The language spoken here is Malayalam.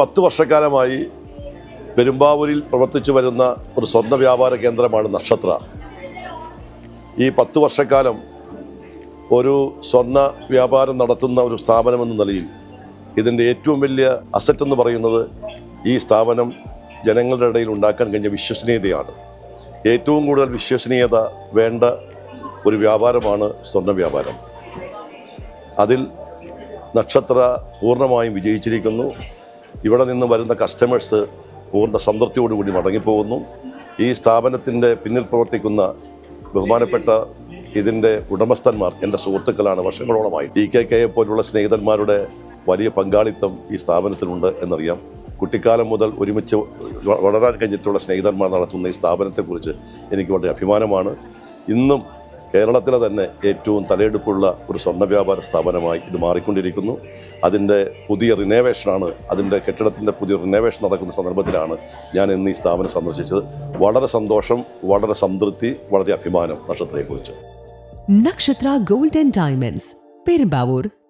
പത്ത് വർഷക്കാലമായി പെരുമ്പാവൂരിൽ പ്രവർത്തിച്ചു വരുന്ന ഒരു സ്വർണ വ്യാപാര കേന്ദ്രമാണ് നക്ഷത്ര. ഈ പത്ത് വർഷക്കാലം ഒരു സ്വർണ വ്യാപാരം നടത്തുന്ന ഒരു സ്ഥാപനമെന്ന നിലയിൽ ഇതിന്റെ ഏറ്റവും വലിയ അസറ്റ് എന്ന് പറയുന്നത് ഈ സ്ഥാപനം ജനങ്ങളുടെ ഇടയിൽ ഉണ്ടാക്കാൻ കഴിഞ്ഞ വിശ്വസനീയതയാണ്. ഏറ്റവും കൂടുതൽ വിശ്വസനീയത വേണ്ട ഒരു വ്യാപാരമാണ് സ്വർണ വ്യാപാരം. അതിൽ നക്ഷത്ര പൂർണമായും വിജയിച്ചിരിക്കുന്നു. ഇവിടെ നിന്ന് വരുന്ന കസ്റ്റമേഴ്സ് പൂർണ സംതൃപ്തിയോടുകൂടി മടങ്ങിപ്പോകുന്നു. ഈ സ്ഥാപനത്തിന്റെ പിന്നിൽ പ്രവർത്തിക്കുന്ന ബഹുമാനപ്പെട്ട ഇതിന്റെ ഉടമസ്ഥന്മാർ എന്റെ സുഹൃത്തുക്കളാണ് വർഷങ്ങളോളമായി. ഡി കെ കെയെ പോലുള്ള സ്നേഹിതന്മാരുടെ വലിയ പങ്കാളിത്തം ഈ സ്ഥാപനത്തിനുണ്ട് എന്നറിയാം. കുട്ടിക്കാലം മുതൽ ഒരുമിച്ച് വളരാൻ കഴിഞ്ഞിട്ടുള്ള സ്നേഹിതന്മാർ നടത്തുന്ന ഈ സ്ഥാപനത്തെക്കുറിച്ച് എനിക്ക് വളരെ അഭിമാനമാണ്. ഇന്നും കേരളത്തിലെ തന്നെ ഏറ്റവും തലയെടുപ്പുള്ള ഒരു സ്വർണ വ്യാപാര സ്ഥാപനമായി ഇത് മാറിക്കൊണ്ടിരിക്കുന്നു. അതിന്റെ പുതിയ റിനോവേഷനാണ് അതിന്റെ കെട്ടിടത്തിന്റെ പുതിയ റിനോവേഷൻ നടക്കുന്ന സന്ദർഭത്തിലാണ് ഞാൻ ഇന്ന് ഈ സ്ഥാപനം സന്ദർശിച്ചത്. വളരെ സന്തോഷം വളരെ സംതൃപ്തി വളരെ അഭിമാനം നക്ഷത്രയെക്കുറിച്ച് നക്ഷത്ര ഗോൾഡൻ ഡയമണ്ട്സ് പെരുമ്പാവൂർ.